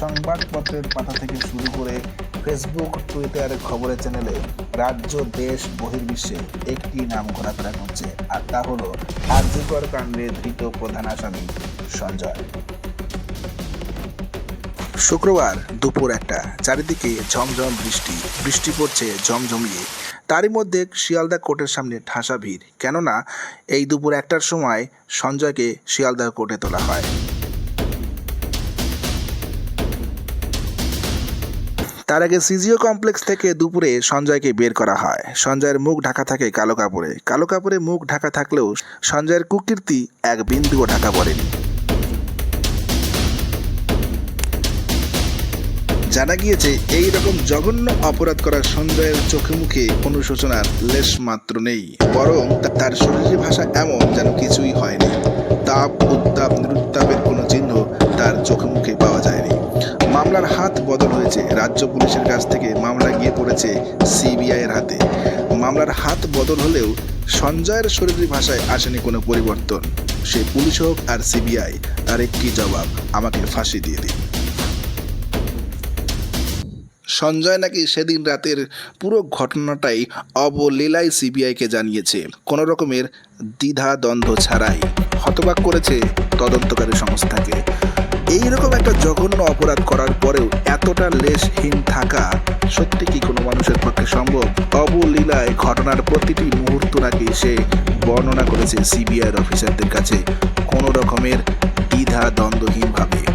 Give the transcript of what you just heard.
সংবাদপত্রের পাতা থেকে শুরু করে ফেসবুক, টুইটার, খবরের চ্যানেলে রাজ্য, দেশ, বহির্বিশ্বে একটি নাম ঘোরাফেরা করছে, আর তা হল আর্যিকর কাণ্ডে ধৃত প্রধান আসামি সঞ্জয়। শুক্রবার দুপুর একটা, চারিদিকে ঝমঝম বৃষ্টি বৃষ্টি পড়ছে ঝমঝমিয়ে। তারই মধ্যে শিয়ালদা কোর্টের সামনে ঠাসা ভিড়। কেননা, এই দুপুর একটার সময় সঞ্জয়কে শিয়ালদা কোর্টে তোলা হয়। তার আগে সিজিও কমপ্লেক্স থেকে দুপুরে সঞ্জয়কে বের করা হয়। সঞ্জয়ের মুখ ঢাকা থাকে কালো কাপড়ে। কালো কাপড়ে মুখ ঢাকা থাকলেও সঞ্জয়ের কুকীর্তি এক বিন্দুও ঢাকা পড়েনি। জানা গিয়েছে, এই রকম জঘন্য অপরাধ করা সঞ্জয়ের চোখে মুখে অনুশোচনার লেশ মাত্র নেই। বরং তার শরীরের ভাষা এমন যেন কিছুই হয়নি। চোখে পাওয়া যায়নি। মামলার হাত বদল হয়েছে। রাজ্য পুলিশের কাছ থেকে মামলা গিয়ে পড়েছে সিবিআই এর হাতে। মামলার হাত বদল হলেও সঞ্জয়ের শরীরের ভাষায় আসেনি কোনো পরিবর্তন। সে পুলিশ হোক আর সিবিআই, তার একটি জবাব, আমাকে ফাঁসি দিয়ে দিন। সঞ্জয় নাকি সেদিন রাতের পুরো ঘটনাটাই অবলীলায় সিবিআইকে জানিয়েছে। কোনো রকমের দ্বিধা দ্বন্দ্ব ছাড়াই হতবাক করেছে তদন্তকারী সংস্থাকে। এইরকম একটা জঘন্য অপরাধ করার পরেও এতটা লেশহীন থাকা সত্যি কি কোনো মানুষের পক্ষে সম্ভব? অবলীলায় ঘটনার প্রতিটি মুহূর্ত নাকি সে বর্ণনা করেছে সিবিআইয়ের অফিসারদের কাছে। কোনো রকমের দ্বিধা দ্বন্দ্বহীনভাবে